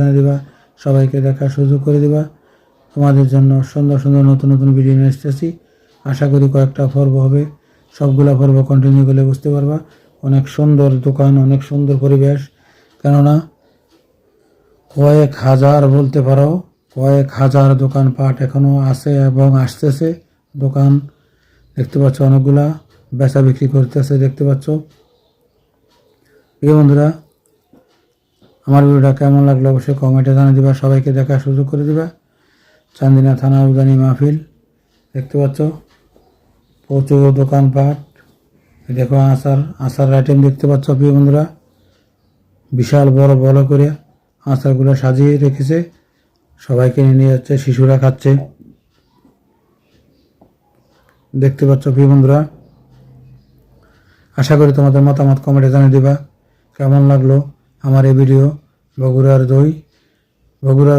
জানিয়ে দিবা, সবাইকে দেখার সুযোগ করে দিবা। তোমাদের জন্য সুন্দর সুন্দর নতুন নতুন ভিডিও নিয়ে এসতেছি আশা করি কয়েকটা পর্ব হবে। সবগুলা পর্ব কন্টিনিউ করলে বুঝতে পারবা। অনেক সুন্দর দোকান, অনেক সুন্দর পরিবেশ। কেননা, কয়েক হাজার বলতে পারো, কয়েক হাজার দোকান দোকানপাট এখনও আছে এবং আসতেছে। দোকান, দেখতে পাচ্ছ অনেকগুলা। বেচা বিক্রি করতেছে, দেখতে পাচ্ছ। প্রিয় বন্ধুরা আমার ভিডিওটা কেমন লাগল অবশ্যই কমেন্টে জানিয়ে দিবা, সবাইকে দেখার সুযোগ করে দিবা। চান্দিনা থানা উদানি মাহফিল, দেখতে পাচ্ছ? প্রচুর দোকানপাট। দেখো আচার আচার আইটেম দেখতে পাচ্ছ প্রিয় বন্ধুরা? বিশাল বড় বড় করে আচারগুলো সাজিয়ে রেখেছে। সবাইকে নিয়ে নিয়ে যাচ্ছে, শিশুরা খাচ্ছে। দেখতে পাচ্ছ প্রিয় বন্ধুরা? আশা করি তোমাদের মতামত কমেন্টে জানিয়ে দিবা। কেমন লাগল? আমার এই ভিডিও বগুড়ার দই বগুড়ার